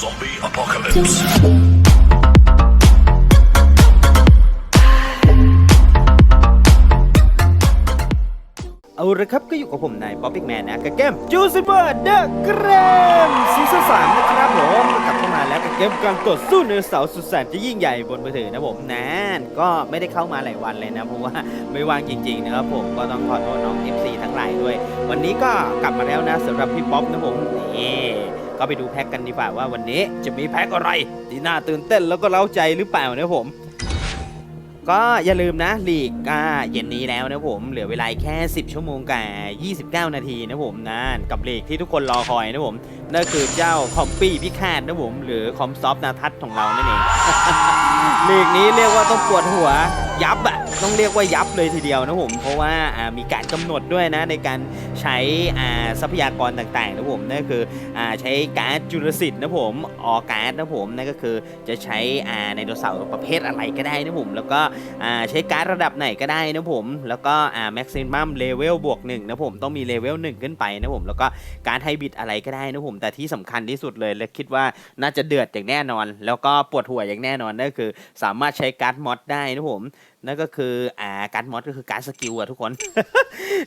Zombie apocalypse. เอาละครับก็อยู่กับผมนายป๊อปปี้แมนนะกับเกมจูซิเบอร์เดอะเกรมซีซั่นสามนะครับผมกลับเข้ามาแล้วกับเกมการต่อสู้ในเสาสุดแสนจะยิ่งใหญ่บนมือถือนะผมนั่นก็ไม่ได้เข้ามาหลายวันเลยนะเพราะว่าไม่ว่างจริงๆนะครับผมก็ต้องขอโทษน้อง FC ทั้งหลายด้วย วันนี้ก็กลับมาแล้วนะสำหรับพี่ป๊อปนะผมนี่ ก็ไปดูแพ็กกันดีกว่าว่าวันนี้จะมีแพ็กอะไรที่น่าตื่นเต้นแล้วก็เร้าใจหรือเปล่านะผม ก็อย่าลืมนะลีกอ่าเย็นนี้แล้วนะผม เหลือเวลาแค่ 10 ชั่วโมงกับ29 นาทีนะผมนั่นกับลีกที่ทุกคนรอคอยนะผมนั่นคือเจ้าคอมปี้พิฆาตนะผม หรือคอมซอฟนาทัศน์ของเรานั่นเองลีกนี้เรียกว่าต้องปวดหัวยับอะ ต้องเรียกว่ายับเลยทีเดียวนะผม เพราะว่ามีการกำหนดด้วยนะในการใช้ทรัพยากรต่างๆนะผมนั่นคืออใช้การ์ดจุลศิษย์นะผมออการ์ดนะผมนั่นก็คือจะใช้อ่าไดเสาร์ประเภทอะไรก็ได้นะผม แล้วก็ใช้การ์ดระดับไหนก็ได้นะผม แล้วก็แม็กซิมัมเลเวลบวกหนึ่งนะผมต้องมีเลเวลหนึ่งขึ้นไปนะผมแล้วก็การไฮบริดอะไรก็ได้นะผม แต่ที่สำคัญที่สุดเลยและคิดว่าน่าจะเดือดอย่างแน่นอน แล้วก็ปวดหัวอย่างแน่นอนนั่นคือ สามารถใช้การ์ดมอดได้นะผม นั่นก็คืออ่าการมอดก็คือการสกิลอะทุกคน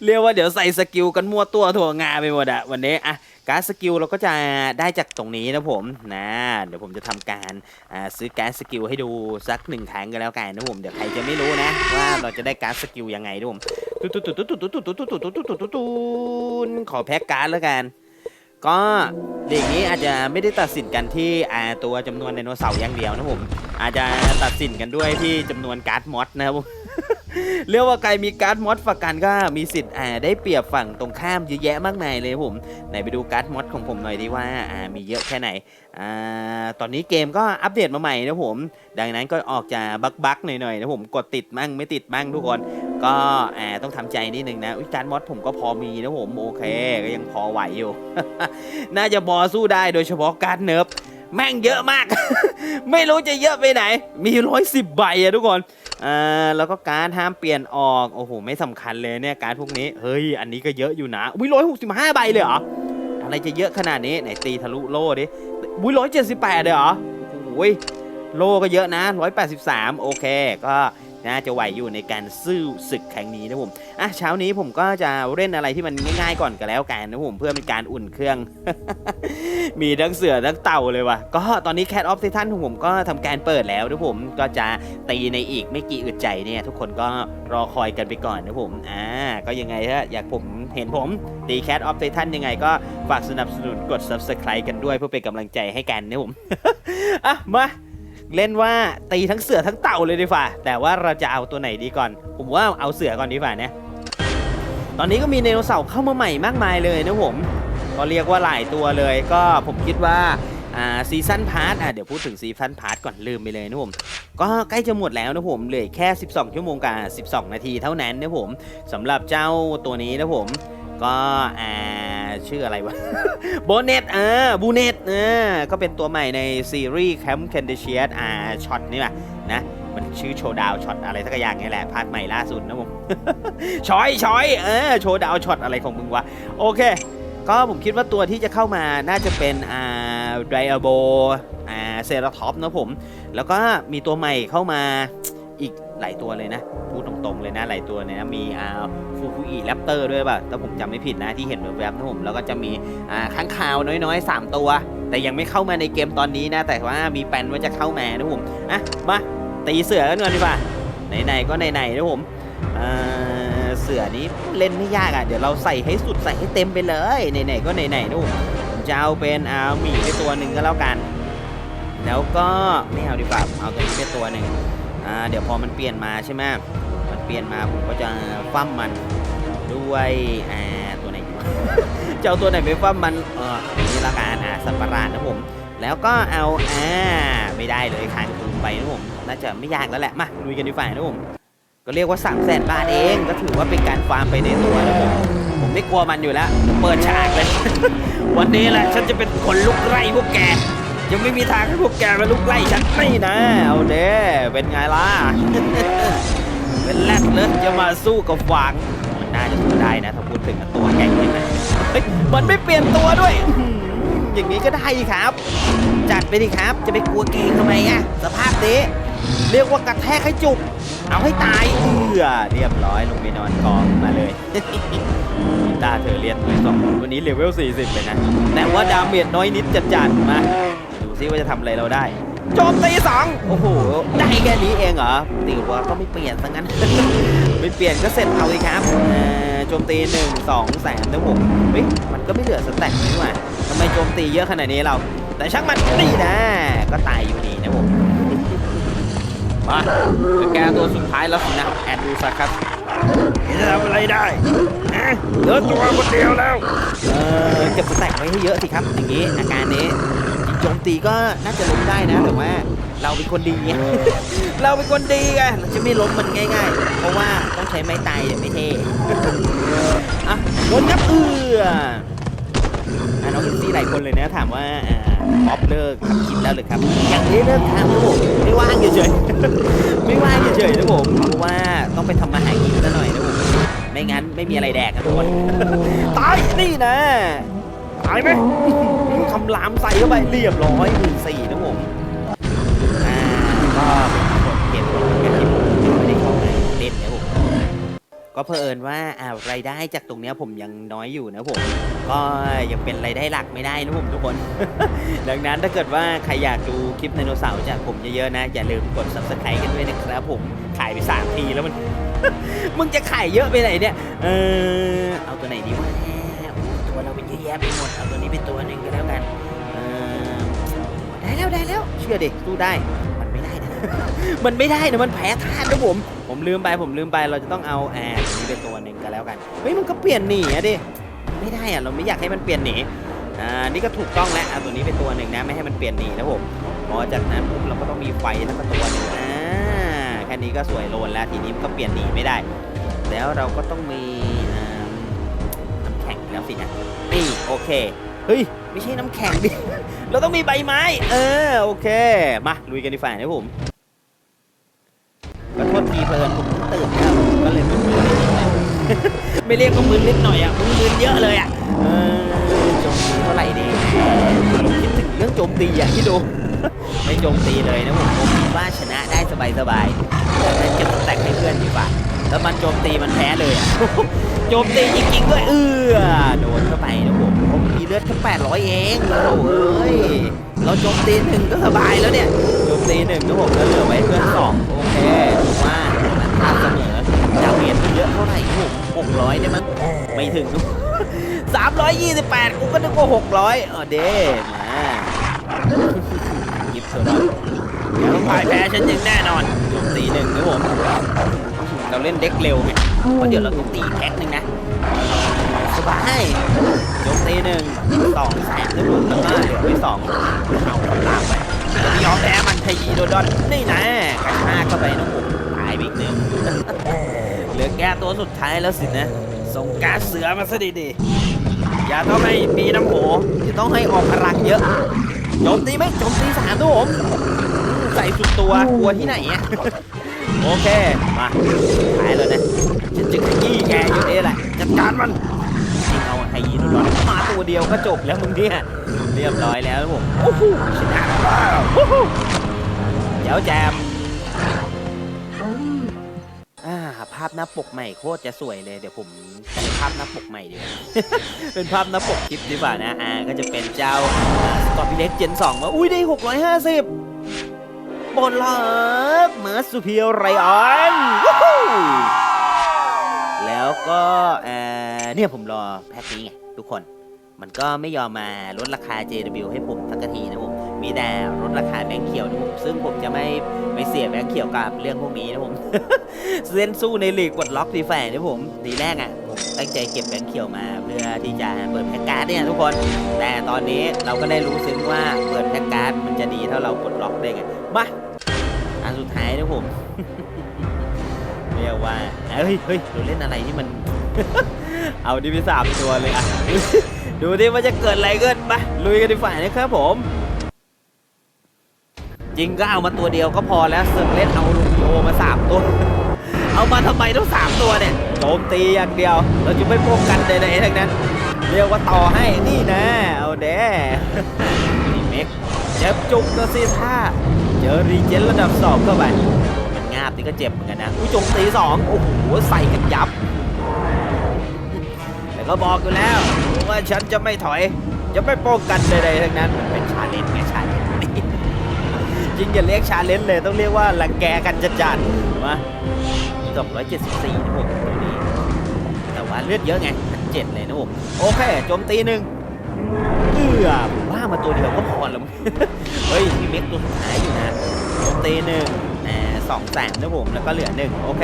เรียกว่าเดี๋ยวใส่สกิลกันมั่วตัวถั่วงาไปหมดอะวันนี้อะการสกิลเราก็จะได้จากตรงนี้นะผมนะเดี๋ยวผมจะทำการอ่าซื้อการสกิลให้ดูสักหนึ่งครั้งกันแล้วกันนะผมเดี๋ยวใครจะไม่รู้นะ ว่าเราจะได้การสกิลยังไงนะผมตุ๊ดตุ๊ดตุ๊ดตุ๊ดตุ๊ดตุ๊ดตุ๊ดตุ๊ดตุ๊ดตุ๊ดตุ๊ดตุ๊ดขอแพ็กการแล้วกัน ก็เด็กนี้อาจจะไม่ได้ตัดสินกันที่ตัวจำนวนไดโนเสาร์อย่างเดียวนะผมอาจจะตัดสินกันด้วยที่จำนวนการ์ดมอสนะครับผม เรียกว่าใครมีการ์ดมอดฝักกันก็มีสิทธิ์อ่าได้เปรียบฝั่งตรงข้ามเยอะแยะมากมายเลยผมไหนไปดูการ์ดมอดของผมหน่อยดีว่าอ่ามีเยอะแค่ไหนอ่าตอนนี้เกมก็อัปเดตมาใหม่นะผม ดังนั้นก็ออกจะบักบักหน่อยๆนะผมกดติดมั่งไม่ติดมั่งทุกคน ก็อ่าต้องทำใจนิดนึงนะการ์ดมอดผมก็พอมีนะผมโอเคก็ยังพอไหวอยู่ น่าจะพอสู้ได้โดยเฉพาะการ์ดเนิร์ฟแม่งเยอะมาก ไม่รู้จะเยอะไปไหน มีร้อยสิบใบอะทุกคน อ่าแล้วก็การดห้ามเปลี่ยนออก โอ้โห ไม่สำคัญเลยเนี่ยการดพวกนี้ เฮ้ย อันนี้ก็เยอะอยู่นะ อุ้ยร้อยหกสิบห้าใบเลยเหรอ อะไรจะเยอะขนาดนี้ ไหนตีทะลุโล่ดิ อุ้ยร้อยเจ็ดสิบแปดเลยเหรอ โอ้ยโล่ก็เยอะนะร้อยแปดสิบสามโอเค ก็ น่าจะไหวอยู่ในการสู้ศึกครั้งนี้นะผมอะเช้านี้ผมก็จะเล่นอะไรที่มันง่ายๆก่อนก็แล้วกันนะผมเพื่อเป็นการอุ่นเครื่อง มีทั้งเสือทั้งเต่าเลยว่ะก็ตอนนี้ Cat of Titan ของผมก็ทำการเปิดแล้วนะผมก็จะตีในอีกไม่กี่อึดใจเนี่ย ทุกคนก็รอคอยกันไปก่อนนะผมอ่าก็ยังไงฮะอยากผมเห็นผมตี Cat of Titan ยังไงก็ฝากสนับสนุนกด Subscribe กันด้วยเพื่อเป็นกำลังใจให้กันนะผมอะมา เล่นว่าตีทั้งเสือทั้งเต่าเลยดีกว่า แต่ว่าเราจะเอาตัวไหนดีก่อน ผมว่าเอาเสือก่อนดีกว่าเนี่ยตอนนี้ก็มีไดโนเสาร์เข้ามาใหม่มากมายเลยนะผมก็เรียกว่าหลายตัวเลยก็ผมคิดว่าอ่าซีซั่นพาร์ทอะเดี๋ยวพูดถึงซีซั่นพาร์ทก่อนลืมไปเลยนะผมก็ใกล้จะหมดแล้วนะผมเหลือแค่ 12 ชั่วโมงกับ12 นาทีเท่านั้นนะผมสำหรับเจ้าตัวนี้นะผมก็อ่า ชื่ออะไรวะโบเนตเออบูเนตเออก็เป็นตัวใหม่ในซีรีส์แคมป์แคนเดเชียสอ่าช็อตนี่แหละนะมันชื่อโชว์ดาวช็อตอะไรสักอย่างนี่แหละภาคใหม่ล่าสุดนะผมชอยชอยเออโชว์ดาวช็อตอะไรของมึงวะโอเค ก็ผมคิดว่าตัวที่จะเข้ามาน่าจะเป็นอ่าไดอาโบอ่าเซราท็อปนะผม แล้วก็มีตัวใหม่เข้ามาอีก หลายตัวเลยนะ พูดตรงๆเลยนะ หลายตัวเลยนะมีอ่าฟูคุอิแรปเตอร์ด้วยป่ะถ้าผมจำไม่ผิดนะที่เห็นแวบๆนะผมแล้วก็จะมีอ่าค้างคาวน้อยๆ 3 ตัว แต่ยังไม่เข้ามาในเกมตอนนี้นะ แต่ว่ามีแปลนว่าจะเข้ามานะผมอะมาตีเสือกันก่อนดีกว่าไหนๆก็ไหนๆนะผมอ่าเสือนี้เล่นไม่ยากอะ เดี๋ยวเราใส่ให้สุดใส่ให้เต็มไปเลยไหนๆก็ไหนๆนะผมจะเอาเป็นอ่าหมีไปตัวหนึ่งก็แล้วกัน แล้วก็ไม่เอาดีกว่าเอาตัวนี้ไปตัวหนึ่ง อ่าเดี๋ยวพอมันเปลี่ยนมาใช่ไหมมันเปลี่ยนมาผมก็จะฟั่มมันด้วยอ่าตัวไหนดีวะจะเอาตัวไหนไปฟั่มมันเออนี่ละกันอ่าสัตว์ประหลาดนะผม แล้วก็เอาอ่าไม่ได้เลยค้างคืนไปนะผมน่าจะไม่ยากแล้วแหละมาลุยกันดีกว่านะผมก็เรียกว่า3 0 0แสนบาทเอง ก็ถือว่าเป็นการฟาร์มไปในตัวนะผมผมไม่กลัวมันอยู่แล้วเปิดฉากเลย วันนี้แหละฉันจะเป็นคนลุกไล่พวกแก ยังไม่มีทางให้พวกแกมาลุกไล่ฉันไม่นะ เอาเด้เป็นไงล่ะ เป็นแรดเลยจะมาสู้กับฟางมันน่าจะสู้ได้นะถ้าพูดถึงตัวแก่งยังไงเฮ้ยมันไม่เปลี่ยนตัวด้วย อย่างนี้ก็ได้ครับ จัดไปดิครับ จะไปกลัวเกงทำไมอะสภาพนี้เรียกว่ากระแทกให้จุก เอาให้ตายเอือเรียบร้อยลงไปนอนกองมาเลยกีตาร์เธอเรียนด้วยสองคนวันนี้เลเวล40เลยนะ แต่ว่าดาเมจน้อยนิดจัดจัดๆมา ซิว่าจะทำอะไรเราได้โจมตีสองโอ้โห ได้แค่นี้เองเหรอติวว่าก็ไม่เปลี่ยนซะงั้น ไม่เปลี่ยนก็เสร็จเอาเลยครับเอ่อโจมตีหนึ่งสองสามนะผมเฮ้ยมันก็ไม่เหลือสแต็กนี่หว่าทำไมโจมตีเยอะขนาดนี้เรา แต่ช่างมันนี่นะ ก็ตายอยู่ดีนะผมมาแกตัวสุดท้ายแล้วสินะแอดดูสักครับจะทำอะไรได้ฮะเหลือตัวคนเดียวแล้ว เออเก็บสแต็กไว้ให้เยอะสิครับ อย่างนี้อาการนี้ โจมตีก็น่าจะล้มได้นะแต่ว่าเราเป็นคนดีไงเราเป็นคนดีไงเราจะไม่ล้มมันง่าย ๆ เพราะว่าต้องใช้ไม้ตายเนี่ยไม่เท่อะโดนยับเอืออะน้องอินซี่หลายคนเลยนะถามว่าอ่าป๊อปเลิกทำคลิปแล้วหรือครับยังไม่ได้เลิกทำนะผมไม่ว่างเฉยๆไม่ว่างเฉยๆนะผมเพราะว่าต้องไปทำมาหากินซะหน่อยนะผมไม่งั้นไม่มีอะไรแดกนะทุกคนตายนี่นะตายไหม คำรามใส่เข้าไปเรียบร้อยหมื่นสี่นะผมอ่าก็เป็นกฎเก็บเหมือนกันที่ผมไม่ได้เข้ามาเล่นนะผมก็เผอิญว่าอ่ารายได้จากตรงเนี้ยผมยังน้อยอยู่นะผมก็ยังเป็นรายได้หลักไม่ได้นะผมทุกคน ดังนั้นถ้าเกิดว่าใครอยากดูคลิปไดโนเสาร์จากผมเยอะๆนะ อย่าลืมกด subscribe กันด้วยนะครับผมขายไปสามทีแล้วมัน มึงจะขายเยอะไปไหนเนี่ย เออเอาตัวไหนดีวะ แยะไปหมดเอาตัวนี้เป็นตัวหนึ่งก็แล้วกันได้แล้วได้แล้วเชื่อดิสู้ได้มันไม่ได้นะมันไม่ได้นะมันแพ้ธาตุนะผม ผมลืมไปผมลืมไปเราจะต้องเอาแอบนี้เป็นตัวหนึ่งกันแล้วกันเฮ้ยมันก็เปลี่ยนหนีอะดิไม่ได้อะเราไม่อยากให้มันเปลี่ยนหนีอ่านี่ก็ถูกต้องแล้วเอาตัวนี้เป็นตัวหนึ่งนะไม่ให้มันเปลี่ยนหนีนะผมพอจากนั้นปุ๊บเราก็ต้องมีไฟแล้วก็ตัวนึ่งอ่าแค่นี้ก็สวยโลนแล้วทีนี้ก็เปลี่ยนหนีไม่ได้ แล้วเราก็ต้องมี น้ำแข็งแล้วสินะนี่โอเค เฮ้ย ไม่ใช่น้ำแข็งดิ เราต้องมีใบไม้ เออ โอเค มา ลุยกันดีฝ่านะผมก็โทษทีเพลินผมเพิ่งตื่นแล้วก็เลยมึนๆนิดหน่อยไม่เรียกว่ามึนนิดหน่อยอะมึนมึนเยอะเลยอะเออโจมตีเท่าไหร่ดีคิดถึงเรื่องโจมตีอะที่ดูไม่โจมตีเลยนะผมผมคิดว่าชนะได้สบายๆแต่นั้นเก็บสแต็กให้เพื่อนดีกว่า แล้วมันโจมตีมันแพ้เลยอะโจมตีจริงๆด้วยเอือโดนเข้าไปนะผมผมมีเลือดแค่800 เองโอ้เอ้ยเราโจมตีหนึ่งก็สบายแล้วเนี่ยโจมตีหนึ่งนะผมแล้วเหลือไว้เพื่อนสองโอเคถือว่าทาเสมอดาเมจมันเยอะเท่าไหร่ผมหกร้อยได้มั้งไม่ถึงสามร้อยยี่สิบแปดกูก็นึกว่าหกร้อยเออเด้มายิบโซดาเดี๋ยวต้องพ่ายแพ้ฉันอยังแน่นอนโจมตีหนึ่งนะผม เราเล่นเด็กเร็วไงเพราะเดี๋ยวเราต้องตีแพ็คหนึ่งนะสบายโจมตีหนึ่งสองแสนนะผมแล้วก็เหลือไว้สองเอากำลังไปจะยอมแพ้มันทยีโดดอนนี่นะกระชากเข้าไปนะผมตายไปอีกหนึ่งเหลือแก้ตัวสุดท้ายแล้วสินะส่งการดเสือมาซะดีๆอย่าต้องให้มีน้ำโหจะต้องให้ออกพลังเยอะโจมตีไหมโจมตีสามตัวผมใส่สุดตัวกลัวที่ไหนอะ โอเค มาท้ายแล้วนะฉันจะขยี้แกอยู่นี่แหละ จัดการมันจริงเอาไฮยีนร้อนมาตัวเดียวก็จบแล้วมึงเนี่ย เรียบร้อยแล้วผมโอ้โหชนะแล้วโอ้โหเดี๋ยวแจมภาพหน้าปกใหม่โคตรจะสวยเลยเดี๋ยวผมแต่งภาพหน้าปกใหม่ดีกว่าเป็นภาพหน้าปกคลิปดีกว่านะอ่าก็จะเป็นเจ้าสกอร์พิเล็กเจนสองมาอุ้ยได้650บ บนลักมาสุเพียวไรออนแล้วก็เออเนี่ยผมรอแพ็คนี้ไงทุกคน มันก็ไม่ยอมมาลดราคา JW ให้ผมสักทีนะผม มีแต่ลดราคาแบงค์เขียวนะผมซึ่งผมจะไม่ไม่เสียแบงค์เขียวกับเรื่องพวกนี้นะผมเล่นสู้ในลีกกดล็อกดีแฟนนะผมทีแรกอะผมตั้งใจเก็บแบงค์เขียวมาเพื่อที่จะเปิดแพ็กการ์ดเนี่ยทุกคน แต่ตอนนี้เราก็ได้รู้ซึ้งว่าเปิดแพ็กการ์ดมันจะดีเท่าเรากดล็อกได้ไงมา อันสุดท้ายนะผม เรียกว่าเฮ้ยเฮ้ยเราเล่นอะไรที่มัน เอาดิไปสามตัวเลยอะ ดูดิว่าจะเกิดอะไรขึ้นไปลุยกันดีฝ่ายนะครับผม จริงก็เอามาตัวเดียวก็พอแล้วเสือกเล่นเอาลูกโลมาสามตัว เอามาทำไมต้องสามตัวเนี่ยโจมตีอย่างเดียว เราจะไม่ป้องกันใดๆทั้งนั้น เรียกว่าต่อให้นี่นะ เอาแด้นี่เม็ก เจ็บจุกตัวสิท่าเจอรีเจนระดับสองเข้าไปมันงาบนี่ก็เจ็บเหมือนกันนะอุ้ยจมตีสองโอ้โหใส่กันยับ แต่ก็บอกอยู่แล้วว่าฉันจะไม่ถอย จะไม่ป้องกันใดๆทั้งนั้นเป็นชาเลนจ์ไงชาเลนจ์จริงอย่าเรียกชาเลนจ์เลยต้องเรียกว่ารังแกกันจัดจัดๆมาจบ174นะผมตัวนี้ แต่ว่าเลือดเยอะไงพันเจ็ดเลยนะผมโอเคโจมตีหนึ่ง เอือผมว่ามาตัวเดียวก็พอแล้วมั้งเฮ้ยมีเม็กตัวสุดท้ายอยู่นะโจมตีหนึ่งอ่าสองแสนนะผม แล้วก็เหลือหนึ่งโอเค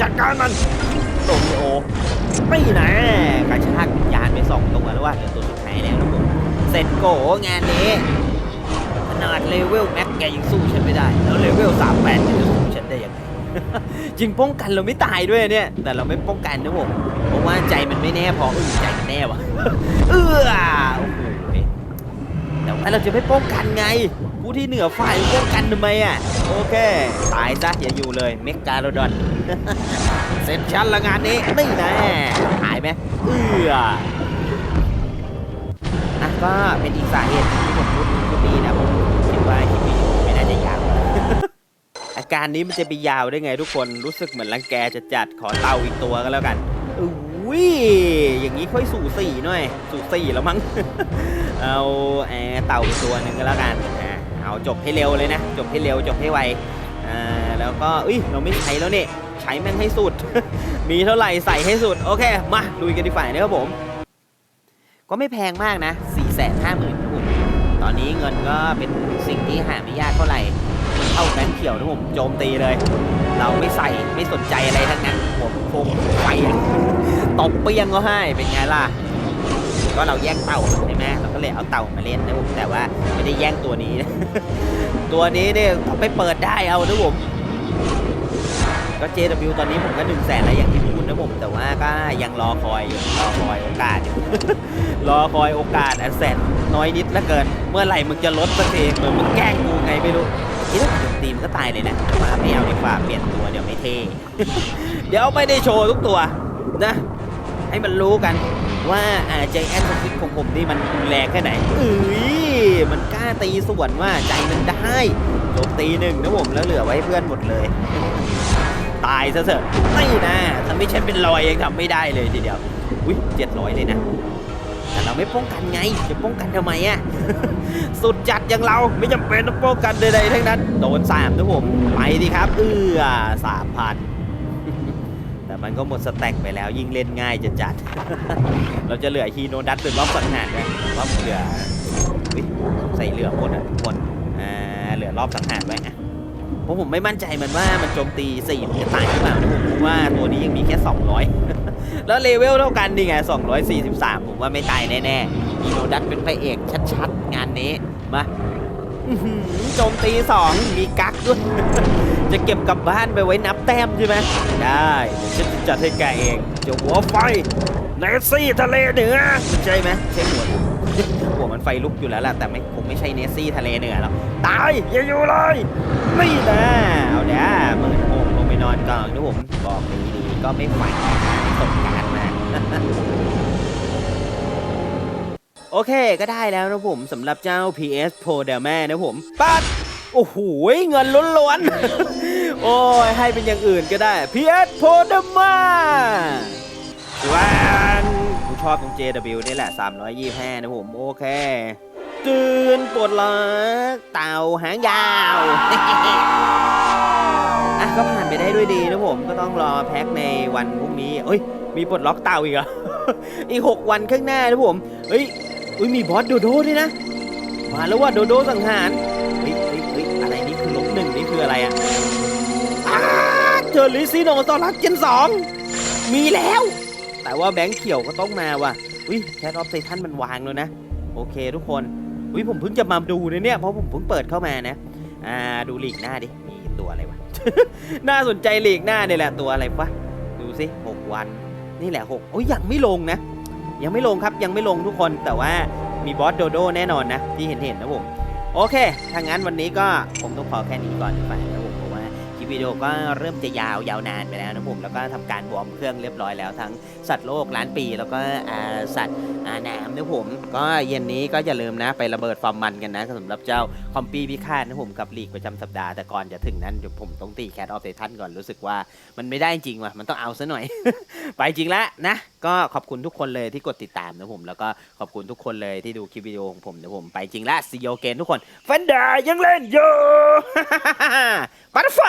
จัดการมันโตมิโอไม่นะกระชากวิญญาณไปสองตัวแล้วว่าเหลือตัวสุดท้ายแล้วนะผม เสร็จโกงานนี้ขนาดเลเวลแม็กแกยังสู้ฉันไม่ได้ แล้วเลเวล38จะสู้ฉันได้ยังไง จริงป้องกันเราไม่ตายด้วยเนี่ย แต่เราไม่ป้องกันนะผมเพราะว่าใจมันไม่แน่พอเออใจมันแน่วะเออโอ้โหแต่ว่าเราจะไม่ป้องกันไง ผู้ที่เหนือฝ่ายป้องกันทำไมอะโอเคตายซะอย่าอยู่เลยเมกาโลดอนเสร็จฉันละงานนี้นี่แน่หายไหมเอออะก็เป็นอีกสาเหตุที่ผมพูดคลิปนี้นะผมคิดว่าคลิปนี้ไม่น่าจะยาว อาการนี้มันจะไปยาวได้ไงทุกคนรู้สึกเหมือนรังแกจะจัดขอเตาอีกตัวก็แล้วกันอุ้ยอย่างนี้ค่อยสู่สี่หน่อย สู่สี่แล้วมั้งเอาแอเต่าตัวหนึ่งก็แล้วกันเอาจบให้เร็วเลยนะ จบให้เร็วจบให้ไวแล้วก็อุ้ยเราไม่ใช้แล้วเนี่ยใช้แม่งให้สุด มีเท่าไหร่ใส่ให้สุด โอเค มาลุยกันดีฝ่ายนะครับผม ก็ไม่แพงมากนะ4 5 0 0 0 0ครับผมตอนนี้เงินก็เป็นสิ่งที่หาไม่ยากเท่าไหร่ เข้าแบงค์เขียวนะผมโจมตีเลย เราไม่ใส่ไม่สนใจอะไรทั้งนั้นผมคงไฟตบเปี้ยงก็ให้เป็นไงล่ะก็เราแย่งเต่าใช่ไหมเราก็เลยเอาเต่ามาเล่นนะผมแต่ว่าไม่ได้แย่งตัวนี้ ตัวนี้เนี่ยไปเปิดได้เอานะผมก็ JW ตอนนี้ผมก็หนึ่งแสนแล้วอย่างที่พูดนะผม แต่ว่าก็ยังรอคอยอยู่รอคอยโอกาสอยู่รอคอยโอกาสอันแสนน้อยนิดละเกิน เมื่อไหร่มึงจะลดสักทีเหมือนมึงแกล้งกูไงไม่รู้ คิดว่าผมตีมก็ตายเลยนะมาไม่เอาดีกว่าเปลี่ยนตัวเดี๋ยวไม่เท่เดี๋ยวไม่ได้โชว์ทุกตัวนะ ให้มันรู้กันว่าอาใจแอนสฟิตของผมนี่มันแรงแค่ไหนเอ้ยมันกล้าตีส่วนว่าใจมันได้จมตีหนึ่งนะผมแล้วเหลือไว้เพื่อนหมดเลย ตายซะเถอะไม่นะถ้าไม่ใช่เป็นรอยยังทำไม่ได้เลยทีเดียวอุ้ยเจ็ดร้อยเลยนะ ไม่ป้องกันไง จะป้องกันทำไมอะสุดจัดอย่างเราไม่จำเป็นต้องป้องกันใดๆทั้งนั้น โดนสามนะผมไปดีครับ เอื้อสามพันแต่มันก็หมดสแต็กไปแล้วยิ่งเล่นง่ายจะจัด เราจะเหลือฮีโนดัตเป็นรอบสังหารไหมรอบเหลือใส่เหลือหมดอะทุกคนอ่าเหลือรอบสังหารไว้อะเพราะผมไม่มั่นใจมันว่ามันโจมตีสี่มันจะตายหรือเปล่านะผมว่าตัวนี้ยังมีแค่ 200 แล้วเลเวลเท่ากันนี่ไง 243 ผมว่าไม่ตายแน่ๆฮีโนดัตเป็นพระเอกชัดๆ งานนี้ มาโจมตีสองมีกักด้วย จะเก็บกลับบ้านไปไว้นับแต้มใช่ไหม ได้ฉันจะจัดให้แกเองจ้าหัวไฟเนสซี่ทะเลเหนือ ใช่ไหมใช่หัวหัวมันไฟลุกอยู่แล้วล่ะ แต่ไม่คงไม่ใช่เนสซี่ทะเลเหนือหรอกตาย อย่าอยู่เลย นี่นะเอาเดี๋ยวมือโอ่งลงไปนอนก่อนนะผม บอกดีๆก็ไม่ฝันตกการมา โอเคก็ได้แล้วนะผมสำหรับเจ้า PS Pro d e m a นะผมปัดโอ้โหเงินล้วนๆ โอ้ย ให้เป็นอย่างอื่นก็ได้ PS Pro d e m a วันกูชอบตรง JW นี่แหละ 325 นะผม โอเคตื่นปวดหลังเต่าหางยาวอะก็ผ่านไปได้ด้วยดีนะผมก็ต้องรอแพ็คในวันพรุ่งนี้เอ้ย มีปลดล็อกเต่าอีกเหรอ อีก 6 วันข้างหน้านะผม เฮ้ยอุ้ยมีบอสโดโดด้วยนะ มาแล้วว่าโดโดสังหาร เฮ้ยเฮ้ยเฮ้ยอะไรนี่คือลบหนึ่งนี่คืออะไรอะอ้าเจอลิซิโนตอนรักเจนสอง มีแล้ว แต่ว่าแบงค์เขียวก็ต้องมาว่ะ อุ้ยแคทออฟไททันมันวางแล้วนะ โอเคทุกคน อุ้ยผมเพิ่งจะมาดูนะเนี่ย เพราะผมเพิ่งเปิดเข้ามานะ อ่าดูหลีกหน้าดิ มีตัวอะไรวะ น่าสนใจหลีกหน้าเนี่ยแหละตัวอะไรวะ ดูสิหกวัน นี่แหละหกโอ้ยยังไม่ลงนะ ยังไม่ลงครับยังไม่ลงทุกคนแต่ว่ามีบอสโดโดแน่นอนนะ ที่เห็นเห็นนะผม โอเคถ้างั้นวันนี้ก็ผมต้องขอแค่นี้ก่อนดีกว่านะผมเพราะว่าคลิป ปวิดีโอก็เริ่มจะยาวยาวนานไปแล้วนะผมแล้วก็ทำการวอร์มเครื่องเรียบร้อยแล้วทั้งสัตว์โลกล้านปี แล้วก็สัตว์น้ำนะผมก็เย็นนี้ก็อย่าลืมนะไประเบิดฟอร์มมันกันนะสำหรับเจ้าคอมปี้พิฆาตนะผมกับลีกประจำสัปดาห์แต่ก่อนจะถึงนั้นเดี๋ยวผมต้องตีแคทออฟเททันก่อนรู้สึกว่ามันไม่ได้จริงว่ะมันต้องเอาซะหน่อย ไปจริงแล้วนะ ก็ขอบคุณทุกคนเลยที่กดติดตามนะผม แล้วก็ขอบคุณทุกคนเลยที่ดูคลิปวิดีโอของผมนะผม ไปจริงแล้วซีโอเกนทุกคนฟันดายังเล่นอยู่ ปัตไฟ